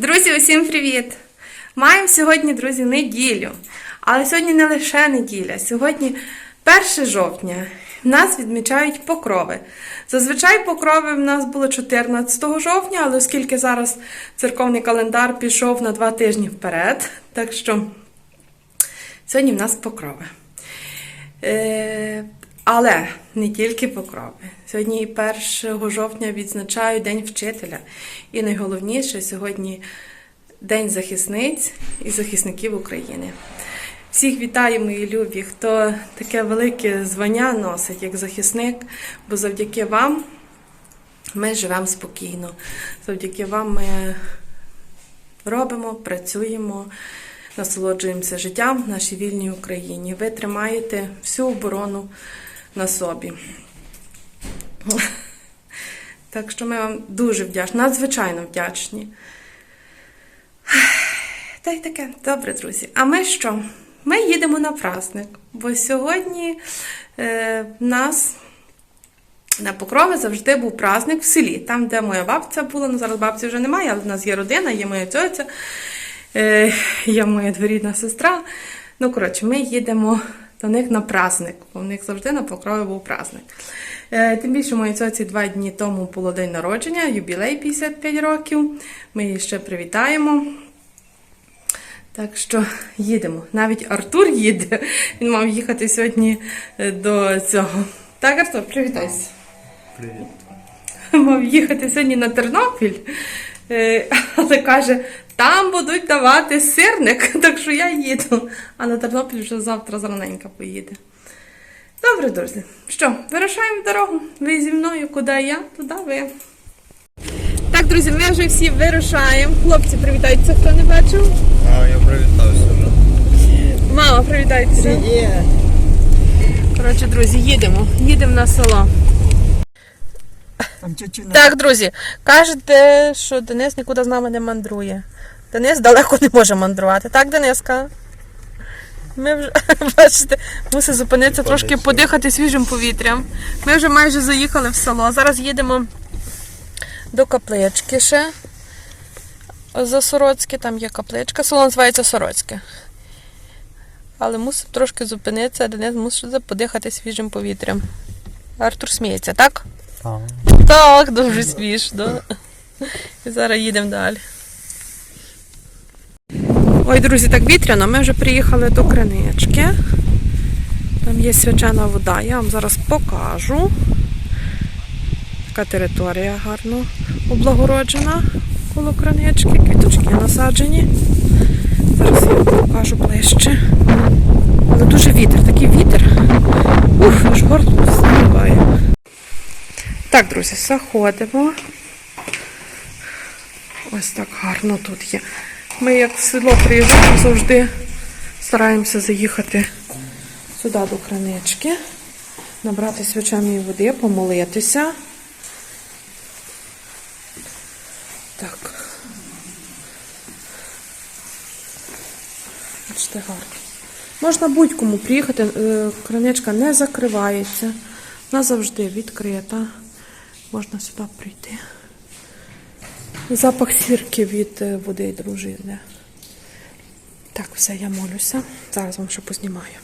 Друзі, усім привіт! Маємо сьогодні, друзі, неділю. Але сьогодні не лише неділя, сьогодні 1 жовтня. В нас відмічають покрови. Зазвичай покрови в нас було 14 жовтня, але оскільки зараз церковний календар пішов на два тижні вперед, так що сьогодні в нас покрови. Е, але не тільки покрови. Сьогодні 1 жовтня відзначають День вчителя. І найголовніше сьогодні День захисниць і захисників України. Всіх вітаю, мої любі, хто таке велике звання носить як захисник, бо завдяки вам ми живемо спокійно. Завдяки вам ми робимо, працюємо, насолоджуємося життям в нашій вільній Україні. Ви тримаєте всю оборону на собі. Так що ми вам дуже вдячні, надзвичайно вдячні. Та й таке, добре, друзі. А ми що? Ми їдемо на праздник, бо сьогодні е, в нас на Покрові завжди був праздник в селі, там, де моя бабця була. Ну зараз бабці вже немає, але в нас є родина, є моя тьотя, е, є моя дворідна сестра. Ну, коротше, ми їдемо до них на праздник, бо в них завжди на Покрові був праздник. Е, Тим більше моїй цьоці два дні тому було день народження, юбілей 55 років. Ми її ще привітаємо. Так що їдемо. Навіть Артур їде. Він мав їхати сьогодні е, до цього. Так, Артур, привітайся. Привіт. Мав їхати сьогодні на Тернопіль, е, але каже, там будуть давати сирник, так що я їду. А на Тернопіль вже завтра зраненько поїде. Добре, друзі. Що, вирушаємо в дорогу. Ви зі мною, куди я, туди ви. Так, друзі, ми вже всі вирушаємо. Хлопці, привітаються, хто не бачив. А, я привітався вже. Мама, привітайтеся. Коротше, друзі, їдемо. Їдемо на село. Так, друзі, кажете, що Денис нікуди з нами не мандрує. Денис далеко не може мандрувати. Так, Дениска? Ми вже, бачите, мусить зупинитися трошки Подихати. подихати свіжим повітрям. Ми вже майже заїхали в село. Зараз їдемо до каплички ще. За Сороцьке, там є капличка. Село називається Сороцьке. Але мусив трошки зупинитися, Денис мусить подихати свіжим повітрям. Артур сміється, так? Так. Так, дуже смішно. І зараз їдемо далі. Ой, друзі, так вітряно. Ми вже приїхали до кринички. Там є свячена вода. Я вам зараз покажу. Така територія гарно облагороджена коло кринички. Квіточки насаджені. Зараз я вам покажу ближче. Але дуже вітер, такий вітер. Ух, аж горло заливає. Так, друзі, заходимо. Ось так гарно тут є. Ми як в село приїжджаємо, завжди стараємося заїхати сюди до кранички, набрати свячаної води, помолитися. Так. Бачите, гарно. Можна будь-кому приїхати, е, краничка не закривається. Вона завжди відкрита. Можна сюди прийти. Запах сірки від е, води дружини. Так, все, я молюся. Зараз вам ще познімаю.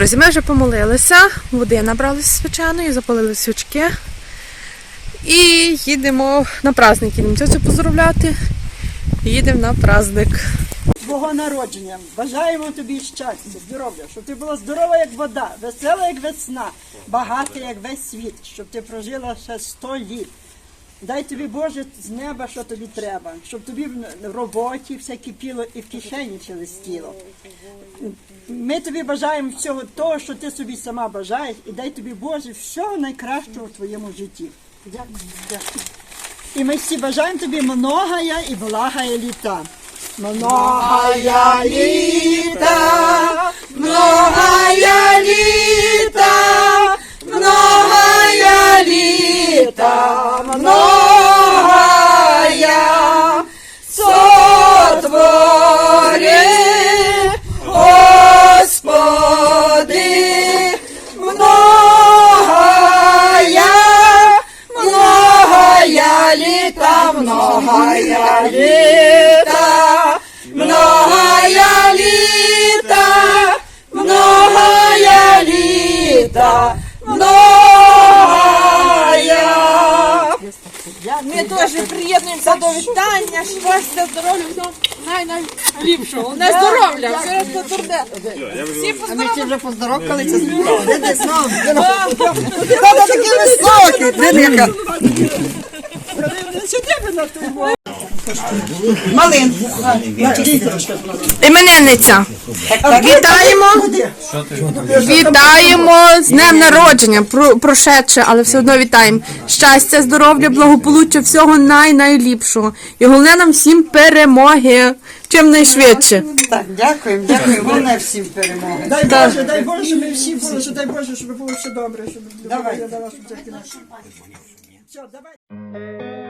Друзі, ми вже помолилися, води набрали звичайної, запалили свічки. І їдемо на праздник. Їдемо цю поздравляти. Їдемо на праздник. Твого народження. Бажаємо тобі щастя, здоров'я, щоб ти була здорова, як вода, весела, як весна, багата, як весь світ, щоб ти прожила ще сто літ. Дай тобі Боже з неба, що тобі треба, щоб тобі в роботі все кипіло і в кишені шелестіло. Ми тобі бажаємо всього того, що ти собі сама бажаєш, і дай тобі Боже всього найкращого в твоєму житті. Дякую, дякую. І ми всі бажаємо тобі многая і благая літа. Многая літа, многая літа, многая сотвори, Господи, многая, многая літа, многая літа, многая літа, многая літа, теж приєднуємося до вітання, щастя, здоров'я, всього найнайліпшого. Не здоров'я, все решта турне. Всі А ми ще вже поздоровкалися з Де ти знов? Хто такий високий? Де ника? Малин. Іменинниця. Вітаємо! Вітаємо з днем народження, про- прошедше, але все одно вітаємо. Щастя, здоров'я, благополуччя, всього най-найліпшого. І головне нам всім перемоги. Чим найшвидше. Так, дякуємо, дякуємо. Головне всім перемоги. Дай Боже, дай Боже, щоб ми всі були, що дай Боже, щоб було все добре, щоб я дала, щоб тільки наше. Все, давай.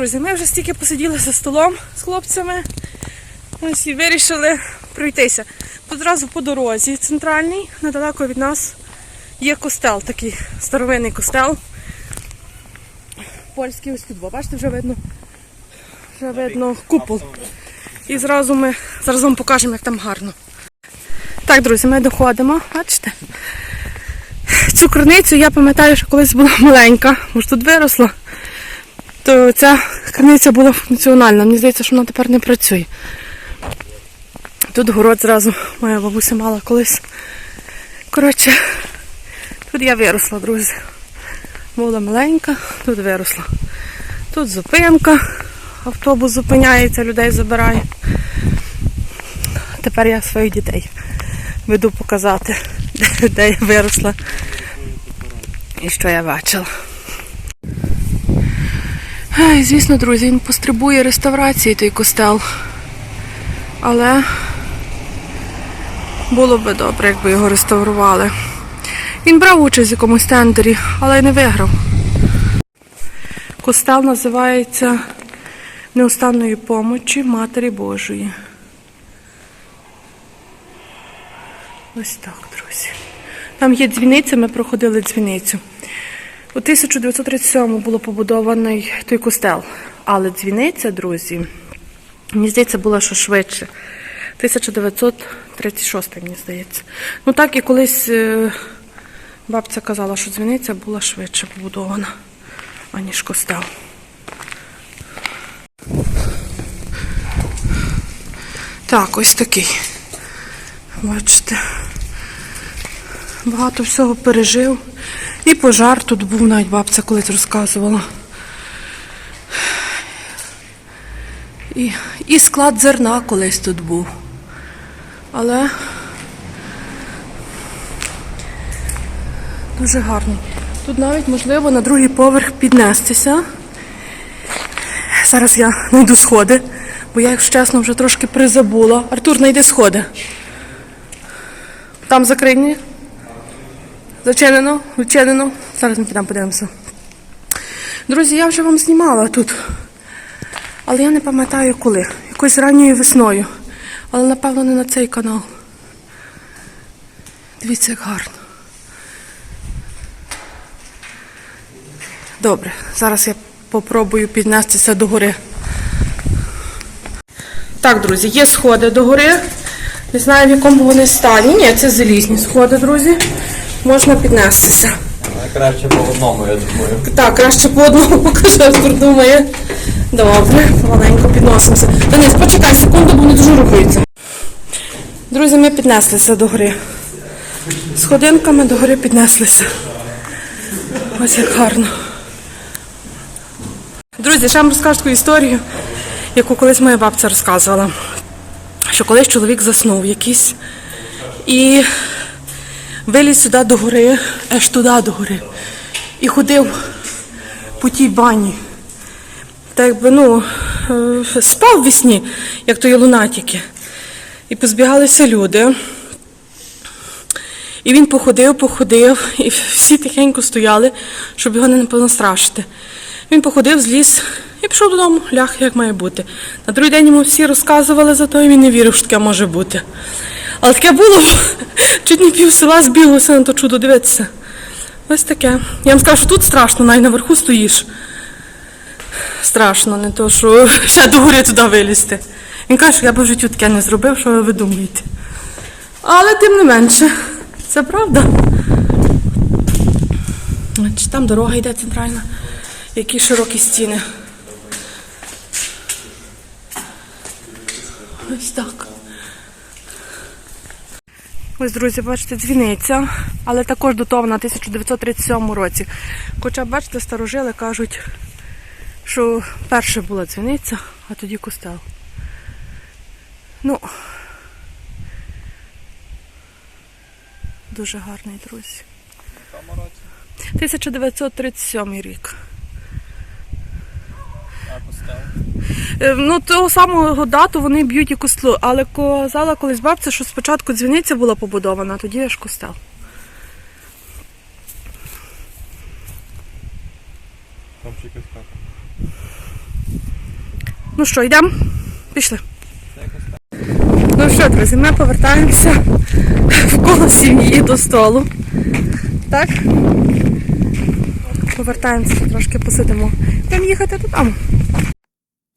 друзі, ми вже стільки посиділи за столом з хлопцями. Ось і вирішили пройтися. Одразу по дорозі центральній, недалеко від нас є костел, такий старовинний костел. Польський ось тут, бо, бачите, вже видно, вже видно купол. І зразу ми зараз вам покажемо, як там гарно. Так, друзі, ми доходимо, бачите? Цю криницю я пам'ятаю, що колись була маленька, може тут виросла то ця криниця була функціональна. Мені здається, що вона тепер не працює. Тут город зразу моя бабуся мала колись. Коротше, тут я виросла, друзі. Була маленька, тут виросла. Тут зупинка, автобус зупиняється, людей забирає. Тепер я своїх дітей веду показати, де, я виросла і що я бачила. Ай, звісно, друзі, він потребує реставрації той костел. Але було би добре, якби його реставрували. Він брав участь в якомусь тендері, але не виграв. Костел називається Неустанної помочі Матері Божої. Ось так, друзі. Там є дзвіниця, ми проходили дзвіницю. У 1937-му було побудований той костел, але дзвіниця, друзі, мені здається, була що швидше. 1936-й, мені здається. Ну так і колись е, бабця казала, що дзвіниця була швидше побудована, аніж костел. Так, ось такий. Бачите. Багато всього пережив. І пожар тут був, навіть бабця колись розказувала. І, і склад зерна колись тут був. Але дуже гарно. Тут навіть можливо на другий поверх піднестися. Зараз я знайду сходи, бо я, якщо чесно, вже трошки призабула. Артур, знайди сходи. Там закрині. Зачинено, відчинено. Зараз ми підемо подивимося. Друзі, я вже вам знімала тут. Але я не пам'ятаю коли. Якоюсь ранньою весною. Але напевно не на цей канал. Дивіться, як гарно. Добре, зараз я попробую піднестися до гори. Так, друзі, є сходи до гори. Не знаю, в якому вони стані. Ні, це залізні сходи, друзі. Можна піднестися. Краще по одному, я думаю. Так, краще по одному покажу, Артур думає. Добре, маленько підносимося. Денис, почекай секунду, бо не дуже рухається. Друзі, ми піднеслися до гори. З ходинками до гори піднеслися. Ось як гарно. Друзі, ще вам розкажу таку історію, яку колись моя бабця розказувала. Що колись чоловік заснув якийсь і виліз сюди до гори, аж туди до гори. І ходив по тій бані. Так якби, ну, е, спав в вісні, як то є лунатики. І позбігалися люди. І він походив, походив, і всі тихенько стояли, щоб його не понастрашити. Він походив, зліз і пішов додому, ляг, як має бути. На другий день йому всі розказували за то, і він не вірив, що таке може бути. Але таке було, чуть не пів села збіглося на то чудо дивитися. Ось таке. Я вам скажу, що тут страшно, навіть наверху стоїш. Страшно, не то, що ще до гори туди вилізти. Він каже, що я б в житті таке не зробив, що ви думаєте. Але тим не менше, це правда. Значить, Там дорога йде центральна, які широкі стіни. Ось так. Ось, друзі, бачите, дзвіниця, але також датована 1937 році. Хоча, бачите, старожили кажуть, що перша була дзвіниця, а тоді костел. Ну, дуже гарний, друзі. 1937 рік. Е, Ну, того самого дату вони б'ють і костлу, але казала колись бабця, що спочатку дзвіниця була побудована, а тоді аж костел. Там ще якась хата. Ну що, йдемо? Пішли. Ну що, друзі, ми повертаємося в коло сім'ї до столу. Так? Повертаємося, трошки посидимо. Будемо їхати додому.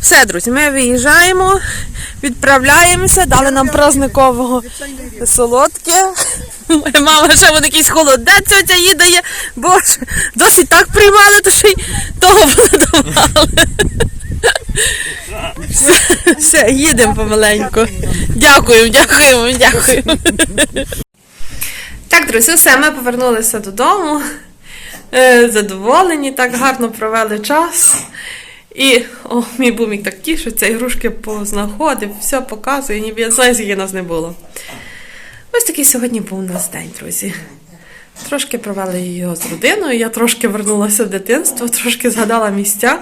Все, друзі, ми виїжджаємо, відправляємося, дали нам праздникового солодке. Мама ще вон якийсь холодець оця їдає. Боже, досить так приймали, то ще й того подавали. Все, все, їдемо помаленьку. Дякуємо, дякуємо, дякуємо. Так, друзі, все, ми повернулися додому. Е, Задоволені, так гарно провели час. І о, мій бумік так тішиться, ігрушки познаходив, все показує, ніби я знаю, скільки нас не було. Ось такий сьогодні був у нас день, друзі. Трошки провели його з родиною, я трошки вернулася в дитинство, трошки згадала місця,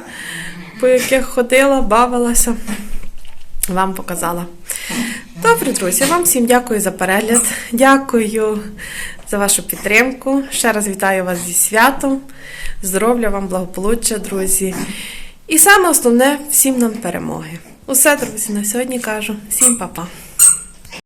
по яких ходила, бавилася. Вам показала. Добре, друзі, вам всім дякую за перегляд. Дякую за вашу підтримку. Ще раз вітаю вас зі святом. Здоров'я вам, благополуччя, друзі. І саме основне всім нам перемоги. Усе, друзі, на сьогодні кажу. Всім па-па.